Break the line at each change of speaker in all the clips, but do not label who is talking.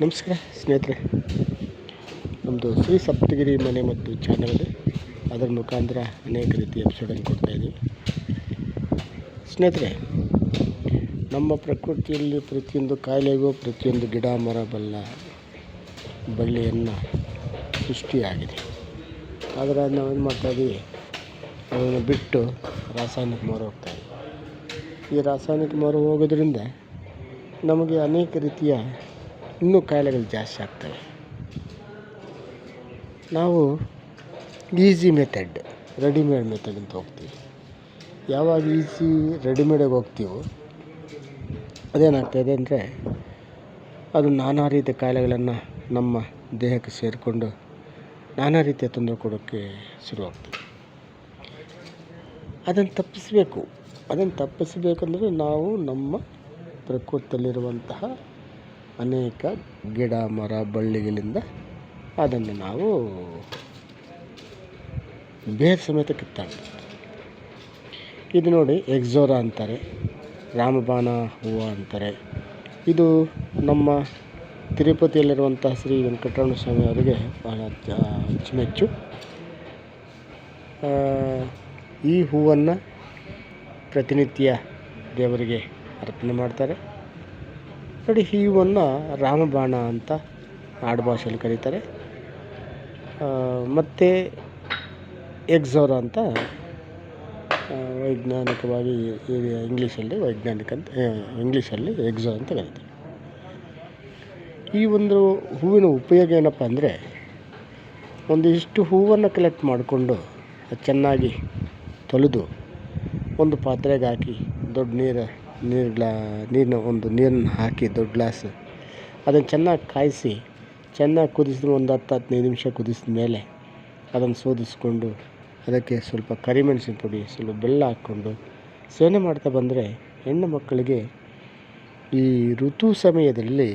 ನಮಸ್ಕಾರ ಸ್ನೇಹಿತರೆ ನಮ್ಮದು ಶ್ರೀ ಸಪ್ತಗಿರಿ ಮನೆ ಮತ್ತು ಚಾನಲ್ ಅದರ ಮುಖಾಂತರ ಅನೇಕ ರೀತಿಯ ಎಪಿಸೋಡನ್ನು ಕೊಡ್ತಾಯಿದ್ದೀವಿ ಸ್ನೇಹಿತರೆ, ನಮ್ಮ ಪ್ರಕೃತಿಯಲ್ಲಿ ಪ್ರತಿಯೊಂದು ಕಾಯಿಲೆಗೂ ಪ್ರತಿಯೊಂದು ಗಿಡ, ಮರ, ಬಲ್ಲ, ಬಳ್ಳಿಯನ್ನು ಸೃಷ್ಟಿಯಾಗಿದೆ. ಆದರೆ ನಾವೇನು ಮಾಡ್ತಾಯಿದ್ದೀವಿ ಅದನ್ನು ಬಿಟ್ಟು ರಾಸಾಯನಿಕ ಮಾರು ಹೋಗ್ತಾಯಿದ್ದೀವಿ ಈ ರಾಸಾಯನಿಕ ಮರ ಹೋಗೋದ್ರಿಂದ ನಮಗೆ ಅನೇಕ ರೀತಿಯ ಇನ್ನೂ ಕಾಯಿಲೆಗಳು ಜಾಸ್ತಿ ಆಗ್ತವೆ. ನಾವು ಈಸಿ ಮೆಥಡ್, ರೆಡಿಮೇಡ್ ಮೆಥಡ್ ಅಂತ ಹೋಗ್ತೀವಿ. ಯಾವಾಗ ಈಸಿ ರೆಡಿಮೇಡಿಗೆ ಹೋಗ್ತೀವೋ ಅದೇನಾಗ್ತದೆ ಅಂದರೆ ಅದು ನಾನಾ ರೀತಿಯ ಕಾಯಿಲೆಗಳನ್ನು ನಮ್ಮ ದೇಹಕ್ಕೆ ಸೇರಿಕೊಂಡು ನಾನಾ ರೀತಿಯ ತೊಂದರೆ ಕೊಡೋಕ್ಕೆ ಶುರುವಾಗ್ತದೆ. ಅದನ್ನು ತಪ್ಪಿಸಬೇಕು. ಅದನ್ನು ತಪ್ಪಿಸಬೇಕಂದ್ರೆ ನಾವು ನಮ್ಮ ಪ್ರಕೃತಿಯಲ್ಲಿರುವಂತಹ ಅನೇಕ ಗಿಡ, ಮರ, ಬಳ್ಳಿಗಳಿಂದ ಅದನ್ನು ನಾವು ಬೇರು ಸಮೇತ ಕಿತ್ತಾಡ್ತೀವಿ ಇದು ನೋಡಿ ಎಕ್ಸೋರಾ ಅಂತಾರೆ, ರಾಮಬಾಣ ಹೂವು ಅಂತಾರೆ. ಇದು ನಮ್ಮ ತಿರುಪತಿಯಲ್ಲಿರುವಂಥ ಶ್ರೀ ವೆಂಕಟರಮಣ ಸ್ವಾಮಿ ಅವರಿಗೆ ಬಹಳ ಅಚ್ಚುಮೆಚ್ಚು. ಈ ಹೂವನ್ನು ಪ್ರತಿನಿತ್ಯ ದೇವರಿಗೆ ಅರ್ಪಣೆ ಮಾಡ್ತಾರೆ. ನೋಡಿ ಹೂವನ್ನು ರಾಮಬಾಣ ಅಂತ ಆಡುಭಾಷೆಯಲ್ಲಿ ಕರೀತಾರೆ. ಮತ್ತು ಎಕ್ಸೋರ ಅಂತ ವೈಜ್ಞಾನಿಕವಾಗಿ ಇಂಗ್ಲೀಷಲ್ಲಿ ವೈಜ್ಞಾನಿಕ ಅಂತ ಇಂಗ್ಲೀಷಲ್ಲಿ ಎಕ್ಸೋ ಅಂತ ಕರೀತಾರೆ. ಈ ಒಂದು ಹೂವಿನ ಉಪಯೋಗ ಏನಪ್ಪ ಅಂದರೆ, ಒಂದಿಷ್ಟು ಹೂವನ್ನು ಕಲೆಕ್ಟ್ ಮಾಡಿಕೊಂಡು ಚೆನ್ನಾಗಿ ತೊಳೆದು ಒಂದು ಪಾತ್ರೆಗೆ ಹಾಕಿ ದೊಡ್ಡ ನೀರು ನೀರು ಗ್ಲಾ ನೀರನ್ನ ಒಂದು ನೀರನ್ನ ಹಾಕಿ ದೊಡ್ಡ ಗ್ಲಾಸ್. ಅದನ್ನು ಚೆನ್ನಾಗಿ ಕಾಯಿಸಿ, ಚೆನ್ನಾಗಿ ಕುದಿಸಿ ಒಂದು ಹತ್ತು, ಹದಿನೈದು ನಿಮಿಷ ಕುದಿಸಿದ ಮೇಲೆ ಅದನ್ನು ಶೋಧಿಸ್ಕೊಂಡು ಅದಕ್ಕೆ ಸ್ವಲ್ಪ ಕರಿಮೆಣಸಿನ ಪುಡಿ, ಸ್ವಲ್ಪ ಬೆಲ್ಲ ಹಾಕ್ಕೊಂಡು ಸೇವನೆ ಮಾಡ್ತಾ ಬಂದರೆ ಹೆಣ್ಣು ಮಕ್ಕಳಿಗೆ ಈ ಋತು ಸಮಯದಲ್ಲಿ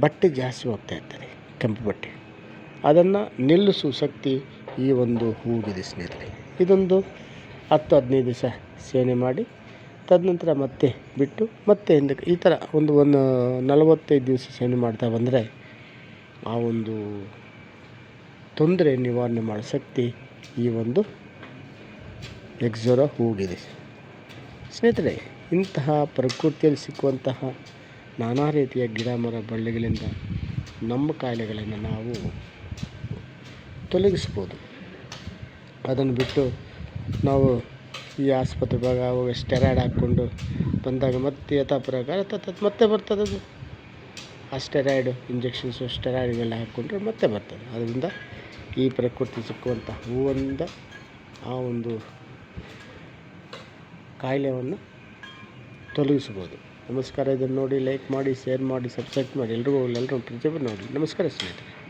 ಬಟ್ಟೆ ಜಾಸ್ತಿ ಹೋಗ್ತಾ ಇರ್ತಾರೆ ಕೆಂಪು ಬಟ್ಟೆ. ಅದನ್ನು ನಿಲ್ಲಿಸುವ ಶಕ್ತಿ ಈ ಒಂದು ಹೂವಿಗಿದೆ ಸ್ನೇಹಿತರೆ. ಇದೊಂದು ಹತ್ತು, ಹದಿನೈದು ದಿವಸ ಸೇವನೆ ಮಾಡಿ ತದನಂತರ ಮತ್ತೆ ಬಿಟ್ಟು ಮತ್ತೆ ಹಿಂದಕ್ಕೆ ಈ ಥರ ಒಂದು ಒಂದು ನಲವತ್ತೈದು ದಿವಸ ಸೇವನೆ ಮಾಡ್ತಾ ಬಂದರೆ ಆ ಒಂದು ತೊಂದರೆ ನಿವಾರಣೆ ಮಾಡೋ ಶಕ್ತಿ ಈ ಒಂದು ಎಕ್ಸೋರ ಹೋಗಿದೆ. ಸ್ನೇಹಿತರೆ, ಇಂತಹ ಪ್ರಕೃತಿಯಲ್ಲಿ ಸಿಕ್ಕುವಂತಹ ನಾನಾ ರೀತಿಯ ಗಿಡ, ಮರ, ಬಳ್ಳಿಗಳಿಂದ ನಮ್ಮ ಕಾಯಿಲೆಗಳನ್ನು ನಾವು ತೊಲಗಿಸ್ಬೋದು. ಅದನ್ನು ಬಿಟ್ಟು ನಾವು ಈ ಆಸ್ಪತ್ರೆ ಭಾಗ ಅವಾಗ ಸ್ಟೆರಾಯ್ಡ್ ಹಾಕ್ಕೊಂಡು ಬಂದಾಗ ಮತ್ತೆ ಯಥಾ ಪ್ರಕಾರ ತತ್ ಮತ್ತೆ ಬರ್ತದೆ ಅದು. ಆ ಸ್ಟೆರಾಯ್ಡು ಇಂಜೆಕ್ಷನ್ಸು ಸ್ಟೆರಾಯ್ಡ್ಗೆಲ್ಲ ಹಾಕ್ಕೊಂಡ್ರೆ ಮತ್ತೆ ಬರ್ತದೆ. ಅದರಿಂದ ಈ ಪ್ರಕೃತಿ ಸಿಕ್ಕುವಂಥ ಹೂವಿಂದ ಆ ಒಂದು ಕಾಯಿಲೆಯನ್ನು ತೊಲಗಿಸ್ಬೋದು ನಮಸ್ಕಾರ. ಇದನ್ನು ನೋಡಿ ಲೈಕ್ ಮಾಡಿ ಶೇರ್ ಮಾಡಿ ಸಬ್ಸ್ಕ್ರೈಬ್ ಮಾಡಿ. ಎಲ್ರಿಗೂ ಎಲ್ಲರೂ ಪ್ರತಿಯೊಬ್ಬರು ನೋಡಿ. ನಮಸ್ಕಾರ ಸ್ನೇಹಿತರೆ.